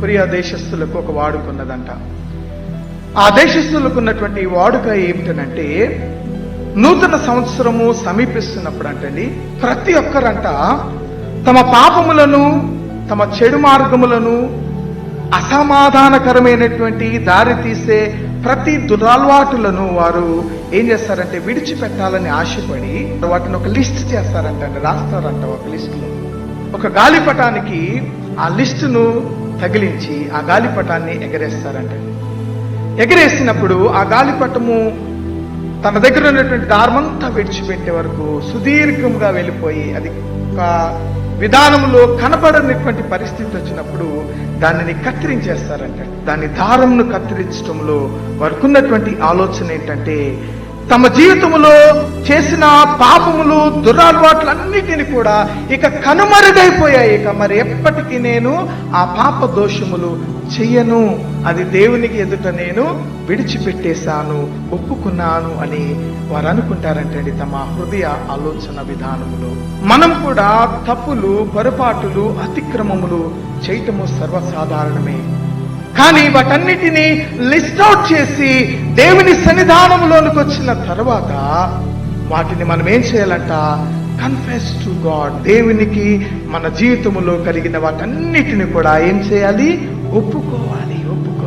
Korea దేశస్థులకు ఒక వాడుక ఉన్నదంట ఆ దేశస్థులకు ఉన్నటువంటి వాడుక ఏమిటనంటే నూతన సంవత్సరము సమీపిస్తున్నప్పుడు అంటండి ప్రతి ఒక్కరంట తమ పాపములను తమ చెడు మార్గములను అసమాధానకరమైనటువంటి దారి తీసే ప్రతి దురలవాటులను వారు ఏం చేస్తారంటే విడిచిపెట్టాలని ఆశపడి వాటిని ఒక లిస్ట్ చేస్తారంట రాస్తారంట ఒక లిస్టులో. ఒక గాలిపటానికి ఆ లిస్టును తగిలించి ఆ గాలిపటాన్ని ఎగరేస్తారంట. ఎగరేసినప్పుడు ఆ గాలిపటము తన దగ్గర ఉన్నటువంటి దారమంతా విడిచిపెట్టే వరకు సుదీర్ఘంగా వెళ్ళిపోయి అది ఒక విధానంలో కనపడనటువంటి పరిస్థితి వచ్చినప్పుడు దానిని కత్తిరించేస్తారంట. దాని దారంను కత్తిరించడంలో వారికి ఉన్నటువంటి ఆలోచన ఏంటంటే తమ జీవితంలో చేసిన పాపములు దురలవాట్లన్నిటిని కూడా ఇక కనుమరుగైపోయాయి. ఇక మరి ఎప్పటికీ నేను ఆ పాప దోషములు చెయ్యను. అది దేవునికి ఎదుట నేను విడిచిపెట్టేశాను ఒప్పుకున్నాను అని వారు అనుకుంటారంటండి తమ హృదయ ఆలోచన విధానములు. మనం కూడా తప్పులు పొరపాటులు అతిక్రమములు చేయటము సర్వసాధారణమే. కానీ వాటన్నిటినీ లిస్ట్ అవుట్ చేసి దేవుని సన్నిధానంలోనికి వచ్చిన తర్వాత వాటిని మనం ఏం చేయాలంట? కన్ఫెస్ టు గాడ్ దేవునికి మన జీవితంలో కలిగిన వాటన్నిటిని కూడా ఏం చేయాలి? ఒప్పుకోవాలి ఒప్పుకోవాలి.